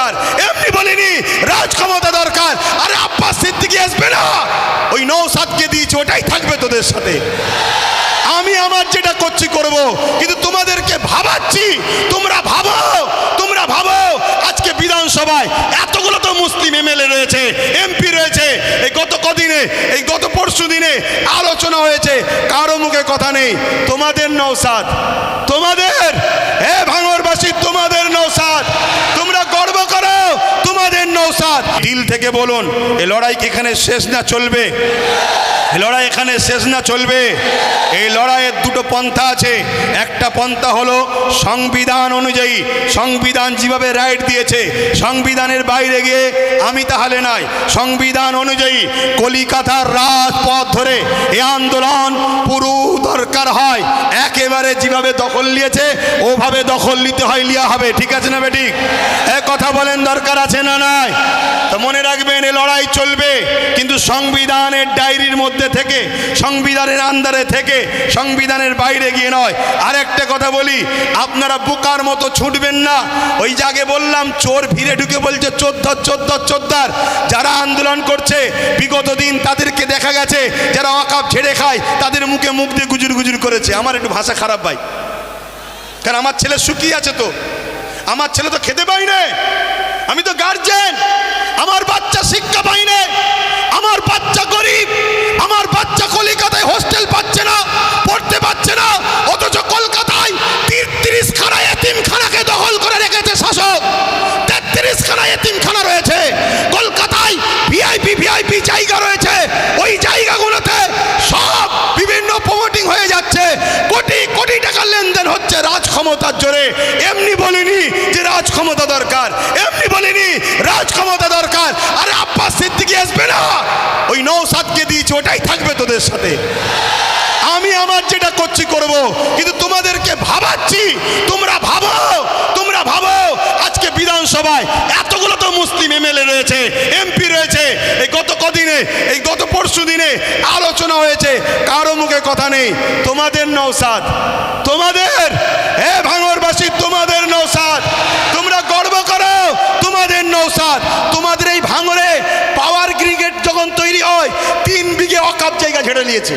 দরকার। এমনি বলিনি রাজ ক্ষমতা দরকার। আরে আব্বাস সিদ্দিকি আসবে না। ওই নৌসাদকে দিয়েছে, ওটাই থাকবে তোদের সাথে। আমি আমার যেটা করছি, করব। কিন্তু তোমাদেরকে ভাবাচ্ছি, তোমরা ভাবো তোমরা ভাবো, আজকে বিধানসভায় এতগুলো তো মুসলিম এমএলএ রয়েছে, এমপি রয়েছে। এই গত কদিনে, এই গত পরশু দিনে আলোচনা হয়েছে, কারও মুখে কথা নেই। তোমাদের নৌসাদ তোমাদের হে ভাঙরবাসী তোমাদের নৌসাদ তোমরা গর্ব করো তোমাদের নৌসাদ দিল থেকে বলুন এই লড়াই কি এখানে শেষ না চলবে? লড়াই এখানে শেষ না চলবে? এই লড়াইয়ের দুটো পন্থা আছে। একটা পন্থা হলো সংবিধান অনুযায়ী, সংবিধান যেভাবে রাইট দিয়েছে, সংবিধানের বাইরে গিয়ে আমি তাহলে নাই। সংবিধান অনুযায়ী কলিকাতার রাজপথ ধরে এ আন্দোলন পুরো দরকার হয়। একেবারে যেভাবে দখল নিয়েছে, ওভাবে দখল নিতে হয়, লিয়া হবে। ঠিক আছে না বেটি এ কথা বলেন দরকার আছে না নাই? তো মনে রাখবেন, এ লড়াই চলবে। কিন্তু সংবিধানের ডায়েরির মধ্যে থেকে, সংবিধানের আন্দারে থেকে, সংবিধানের বাইরে গিয়ে নয়। আর একটা কথা বলি, আপনারা বোকার মতো ছুটবেন না। ওই জাগে বললাম, চোর ভিড়ে ঢুকে বলছে, চোদ্দার চোদ্দার চোদ্দার। যারা আন্দোলন করছে, বিগত দিন তাদেরকে দেখা গেছে, যারা অকাপ ছেড়ে খায়, তাদের মুখে মুখ দিয়ে গুজুর গুজুর করেছে। আমার একটু ভাষা খারাপ ভাই। কারণ আমার ছেলে শুকিয়ে আছে তো। আমার ছেলে তো খেতে পাই না। আমি তো গার্জেন আমার বাচ্চা শিক্ষা পায় না আমার বাচ্চা গরিব। আমার বাচ্চা কলিকাতায় হোস্টেল পাচ্ছে না, পড়তে পাচ্ছে না, অথচ কলকাতায় তিরিশ খানা এতিমখানাকে দখল করে রেখেছে শাসক। তেত্রিশ খানা এতিমখানা রয়েছে। কলকাতায় ভিআইপি ভিআইপি জায়গা রয়েছে ওই জায়গাগুলোতে সব বিভিন্ন প্রমোটিং হয়ে যাচ্ছে কোটি কোটি টাকার লেনদেন হচ্ছে রাজ ক্ষমতার জোরে। এমনি বলিনি যে রাজ ক্ষমতা দরকার। এমনি বলিনি রাজ ক্ষমতা দরকার। আরে আব্বাস সিদ্দিকি আসবে না। ওই নৌ নৌসাদকে দিয়েছে, ওটাই থাকবে তোদের সাথে। আমি আমার যেটা করছি করব, কিন্তু তোমাদেরকে ভাবাচ্ছি। তোমরা ভাবো তোমরা ভাবো, আজকে বিধানসভায় এতগুলো তো মুসলিম এমএলএ রয়েছে, এমপি রয়েছে, এই গত কদিনে, এই গত পরশু দিনে আলোচনা হয়েছে, কারও মুখে কথা নেই। তোমাদের নৌসাদ তোমাদের, হে ভাঙরবাসী, তোমাদের নৌসাদ তোমরা গর্ব করো, তোমাদের নৌসাদ তোমাদের এই ভাঙরে পাওয়ার ক্রিকেট যখন তৈরি হয়, তিন বিঘে অকাপ জায়গা ঝেড়ে নিয়েছে।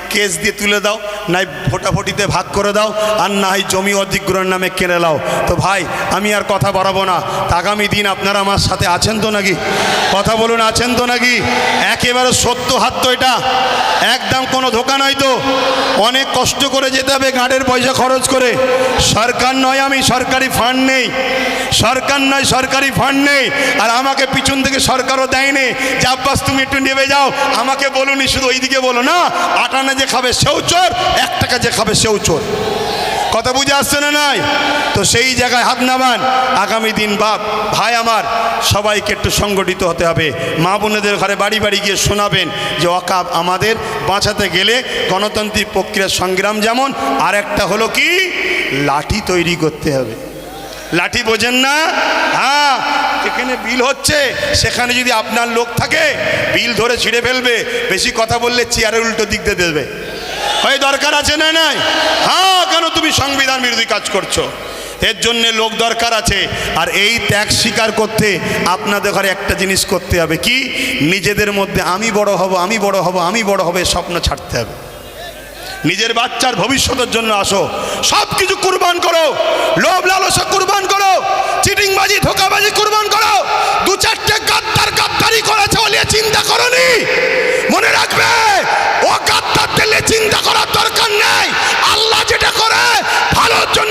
কেস দিয়ে তুলে দাও, নাই ভোটাভুটিতে ভাগ করে দাও, আর না হয় জমি অধিগ্রহণ নামে কেনে দাও তো ভাই, আমি আর কথা বাড়াবো না। আগামী দিন আপনারা আমার সাথে আছেন তো নাকি? কথা বলুন, আছেন তো নাকি? একেবারে সত্য হাত তো এটা। একদম কোনো ধোকা নয় তো। অনেক কষ্ট করে যেতে হবে গাঁটের পয়সা খরচ করে। সরকার নয় আমি, সরকারি ফান্ড নেই। সরকার নয়, সরকারি ফান্ড নেই। আর আমাকে পিছন থেকে সরকারও দেয়নি। যে আব্বাস তুমি একটু নেবে যাও। আমাকে বলুনি, শুধু ওইদিকে বলো না। আটানা যে খাবে সেও চোর, এক টাকা যে খাবে সেও চোর। কথা বুঝে আসছে না নাই? তো সেই জায়গায় হাত নামান আগামী দিন বাপ, ভাই আমার, সবাইকে একটু সংগঠিত হতে হবে। মা বোনেদের ঘরে বাড়ি বাড়ি গিয়ে শোনাবেন যে অকাপ আমাদের বাঁচাতে গেলে গণতান্ত্রিক প্রক্রিয়ার সংগ্রাম যেমন আর একটা হলো কি? লাঠি তৈরি করতে হবে। লাঠি বোঝেন না? হ্যাঁ যেখানে বিল হচ্ছে, সেখানে যদি আপনার লোক থাকে, বিল ধরে ছিঁড়ে ফেলবে। বেশি কথা বললে চেয়ারের উল্টো দিক দিয়ে দেবে। হয় দরকার আছে না নাই? হ্যাঁ কেন তুমি সংবিধান বিরোধী কাজ করছ? এর জন্য লোক দরকার আছে। আর এই ত্যাগ স্বীকার করতে আপনাদের ঘরে একটা জিনিস করতে হবে কি? নিজেদের মধ্যে আমি বড় হব, আমি বড় হব, আমি বড় হবে স্বপ্ন ছাড়তে হবে। নিজের বাচ্চার ভবিষ্যতের জন্য আসো। সব কিছু কুরবান করো। লোভ লালসা কুরবান করো। চিটিংবাজি, ধোকাবাজি কুরবান করো। দু চারটে গাদ্দার গাদ্দারি করেছে চলে চিন্তা করনি। মনে রাখবে, ও গাদ্দার দিলে চিন্তা করার দরকার নেই। আল্লাহ যেটা করে, ভালোর জন্য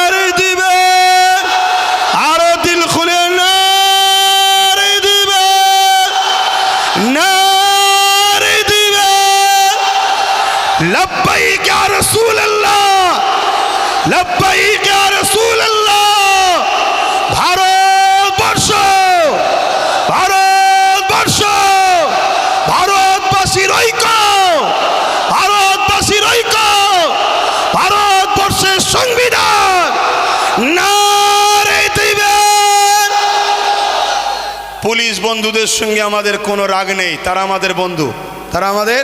লব্বাইক ইয়া রাসূলুল্লাহ লব্বাইক ইয়া রাসূলুল্লাহ ভারতবর্ষ ভারতবর্ষ, ভারতবাসীর ঐক্য ভারতবাসীর ঐক্য, ভারতবর্ষের সংবিধান দিবেন পুলিশ বন্ধুদের সঙ্গে আমাদের কোনো রাগ নেই, তারা আমাদের বন্ধু, তারা আমাদের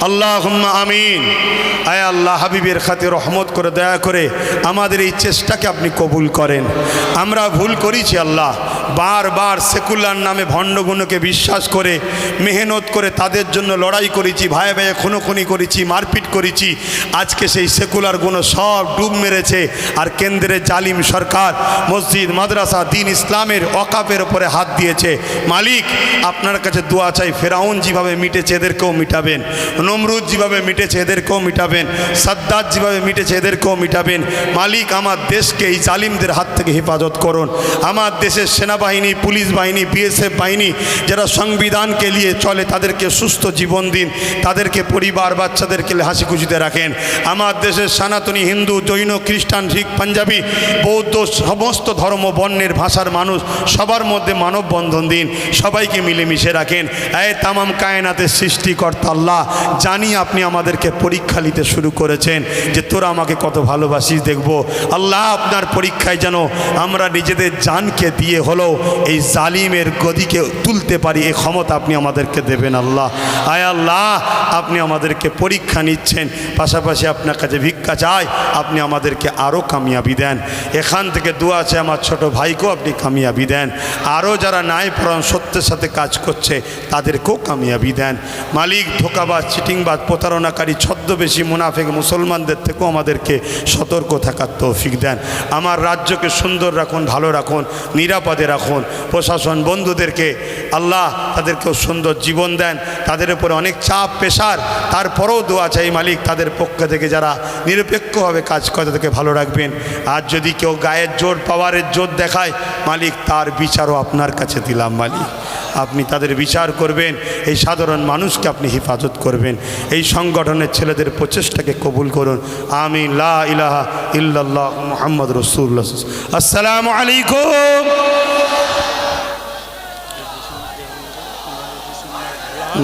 আল্লাহ আমিন। আয় আল্লাহ হাবিবের খাতে রহমত করে, দয়া করে আমাদের এই চেষ্টাকে আপনি কবুল করেন। আমরা ভুল করেছি আল্লাহ। বারবার সেকুলার নামে ভণ্ডগুণকে বিশ্বাস করে, মেহনত করে তাদের জন্য লড়াই করেছি, ভাই ভাইয়ে খুনোখুনি করেছি, মারপিট করেছি। আজকে সেই সেকুলার গুণ সব ডুব মেরেছে। আর কেন্দ্রের জালিম সরকার, মসজিদ, মাদ্রাসা, দিন ইসলামের অকাপের ওপরে হাত দিয়েছে। মালিক, আপনার কাছে দোয়া চাই, ফেরাউন যেভাবে মিটেছে, এদেরকেও মিটাবেন। নমরুদ যেভাবে মিটেছে, এদেরকেও মিটাবেন। সাদ্দাত যেভাবে মিটেছে, এদেরকেও মিটাবেন। মালিক আমার দেশকে এই জালিমদের হাত থেকে হেফাজত করুন। আমার দেশের সেনাবাহিনী, পুলিশ বাহিনী, বিএসএফ বাহিনী, যারা সংবিধানকে নিয়ে চলে, তাদেরকে সুস্থ জীবন দিন। তাদেরকে পরিবার, বাচ্চাদেরকে হাসি খুশিতে রাখেন। আমার দেশের সনাতনী হিন্দু, জৈন, খ্রিস্টান, শিখ, পাঞ্জাবি, বৌদ্ধ, সমস্ত ধর্ম, বর্ণের ভাষার মানুষ, সবার মধ্যে মানববন্ধন দিন। সবাইকে মিলেমিশে রাখেন। এ তামাম কায়নাতের সৃষ্টিকর্তা আল্লাহ জানি আপনি আমাদেরকে পরীক্ষা নিতে শুরু করেছেন যে তোরা আমাকে কত ভালোবাসিস দেখব। আল্লাহ আপনার পরীক্ষায় যেন আমরা নিজেদের জানকে দিয়ে হলেও এই জালিমের গদিকে তুলতে পারি এই ক্ষমতা আপনি আমাদেরকে দেবেন আল্লাহ। আয় আল্লাহ, আপনি আমাদেরকে পরীক্ষা নিচ্ছেন, পাশাপাশি আপনার কাছে ভিক্ষা চাই, আপনি আমাদেরকে আরও কামিয়াবি দেন। এখান থেকে দু আছে আমার ছোট ভাইকেও আপনি কামিয়াবি দেন। আরও যারা নাই পড়ান সত্যের সাথে কাজ করছে, তাদেরকেও কামিয়াবি দেন। মালিক, ধোকাবাজ চিটিংবাজ প্রতারণাকারী ছদ্মবেশী মুনাফেক মুসলমানদের থেকেও আমাদেরকে সতর্ক থাকার তৌফিক দেন। আমার রাজ্যকে সুন্দর রাখুন, ভালো রাখুন, নিরাপদে রাখুন। প্রশাসন বন্ধুদেরকে আল্লাহ তাদেরকেও সুন্দর জীবন দেন। তাদের উপরে অনেক চাপ পেশার তারপরেও দোয়া চাই মালিক, তাদের পক্ষ থেকে যারা নিরপেক্ষভাবে কাজ করে তাদেরকে ভালো রাখবেন। আর যদি কেউ গায়ের জোর, পাওয়ারের জোর দেখায়, মালিক তার বিচারও আপনার কাছে দিলাম, মালিক। আপনি তাদের বিচার করবেন, এই সাধারণ মানুষকে আপনি হেফাজত করবেন। এই সংগঠনের ছেলেদের প্রচেষ্টাকে কবুল করুন। আমি লা ইলাহা ইল্লাল্লাহ মোহাম্মদ রসুল্লাহ আসসালামু আলাইকুম।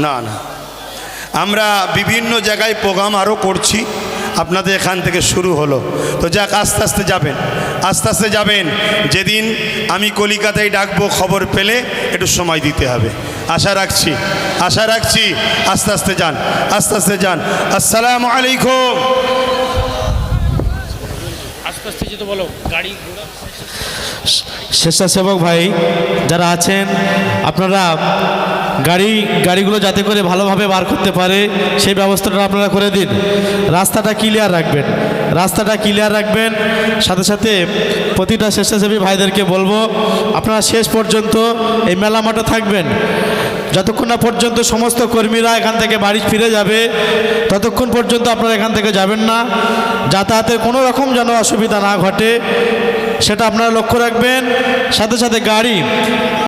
না না। আমরা বিভিন্ন জায়গায় প্রোগ্রাম আরও করছি। আপনাদের এখান থেকে শুরু হলো। তো যাক, আস্তে আস্তে যাবেন। আস্তে আস্তে যাবেন। যেদিন আমি কলিকাতায় ডাকবো খবর পেলে একটু সময় দিতে হবে। আশা রাখছি আশা রাখছি। আস্তে আস্তে যান, আস্তে আস্তে যান। আসসালামু আলাইকুম। স্বেচ্ছাসেবক ভাই যারা আছেন, আপনারা গাড়ি, গাড়িগুলো যাতে করে ভালোভাবে বার করতে পারে, সেই ব্যবস্থাটা আপনারা করে দিন। রাস্তাটা ক্লিয়ার রাখবেন। রাস্তাটা ক্লিয়ার রাখবেন। সাথে সাথে প্রতিটা স্বেচ্ছাসেবী ভাইদেরকে বলব, আপনারা শেষ পর্যন্ত এই মেলা মাঠে থাকবেন। যতক্ষণ না পর্যন্ত সমস্ত কর্মীরা এখান থেকে বাড়ি ফিরে যাবে, ততক্ষণ পর্যন্ত আপনারা এখান থেকে যাবেন না। যাতায়াতের কোনো রকম যেন অসুবিধা না ঘটে, সেটা আপনারা লক্ষ্য রাখবেন। সাথে সাথে গাড়ি